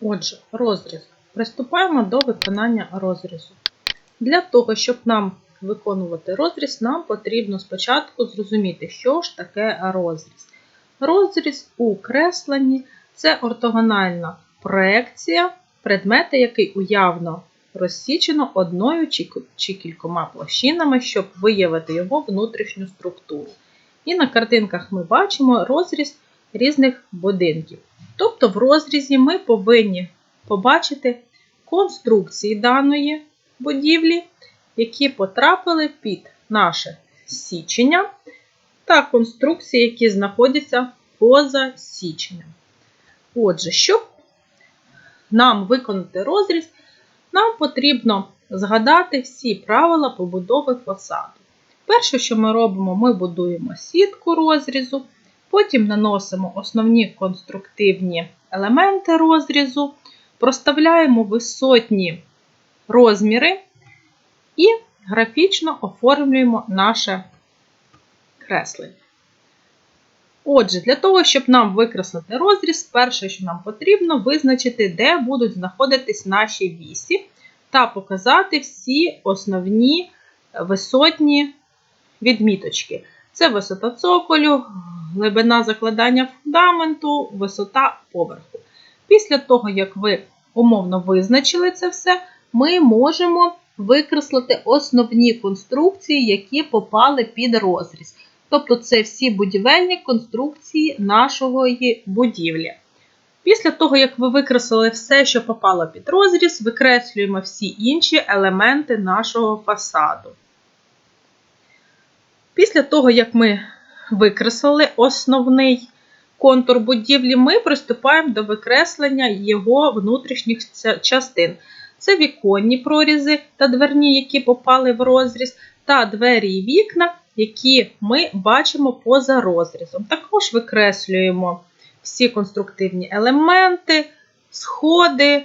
Отже, розріз. Приступаємо до виконання розрізу. Для того, щоб нам виконувати розріз, нам потрібно спочатку зрозуміти, що ж таке розріз. Розріз у кресленні це ортогональна проекція предмета, який уявно розсічено одною чи кількома площинами, щоб виявити його внутрішню структуру. І на картинках ми бачимо розріз різних будинків. Тобто в розрізі ми повинні побачити конструкції даної будівлі, які потрапили під наше січення, та конструкції, які знаходяться поза січенням. Отже, щоб нам виконати розріз, нам потрібно згадати всі правила побудови фасаду. Перше, що ми робимо, ми будуємо сітку розрізу, потім наносимо основні конструктивні елементи розрізу, проставляємо висотні розміри і графічно оформлюємо наше креслення. Отже, для того, щоб нам викреслити розріз, перше, що нам потрібно, визначити, де будуть знаходитись наші вісі, та показати всі основні висотні відміточки. Це висота цоколю, глибина закладання фундаменту, висота поверху. Після того, як ви умовно визначили це все, ми можемо викреслити основні конструкції, які попали під розріз. Тобто це всі будівельні конструкції нашої будівлі. Після того, як ви викреслили все, що попало під розріз, викреслюємо всі інші елементи нашого фасаду. Після того, як ми викреслили основний контур будівлі, ми приступаємо до викреслення його внутрішніх частин. Це віконні прорізи та дверні, які попали в розріз, та двері і вікна, які ми бачимо поза розрізом. Також викреслюємо всі конструктивні елементи, сходи,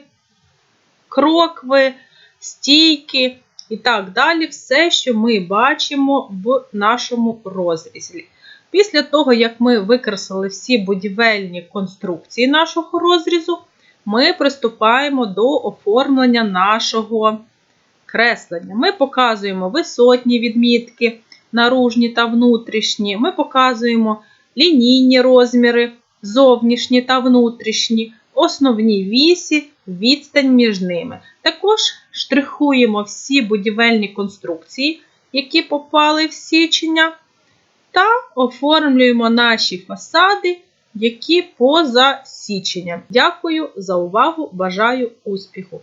крокви, стійки і так далі, все, що ми бачимо в нашому розрізі. Після того, як ми викреслили всі будівельні конструкції нашого розрізу, ми приступаємо до оформлення нашого креслення. Ми показуємо висотні відмітки, наружні та внутрішні. Ми показуємо лінійні розміри, зовнішні та внутрішні, основні вісі, відстань між ними. Також штрихуємо всі будівельні конструкції, які попали в січення, та оформлюємо наші фасади, які поза січенням. Дякую за увагу! Бажаю успіху!